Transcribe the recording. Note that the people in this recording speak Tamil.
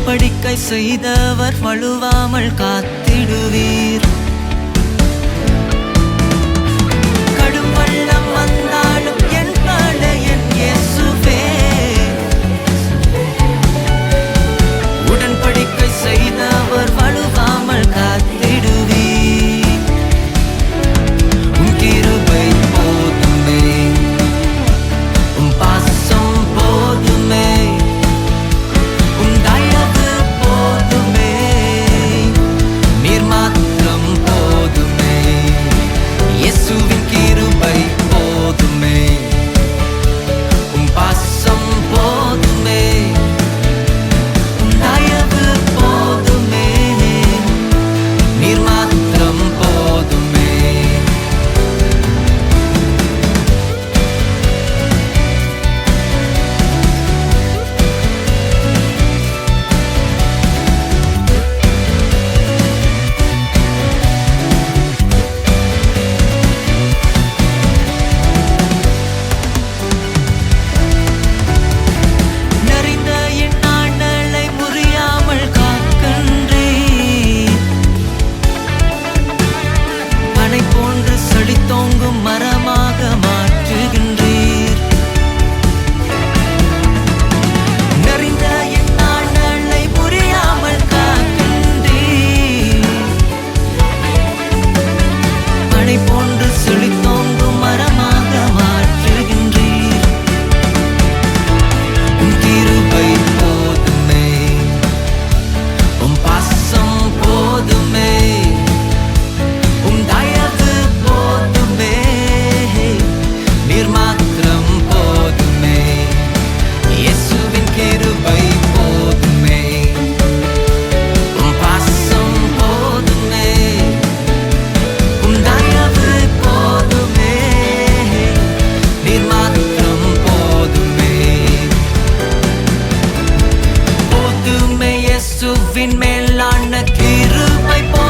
உடன்படிக்கை செய்தவர் வழுவாமல் காத்திடுவீர். விண்மேலான கிருபை போ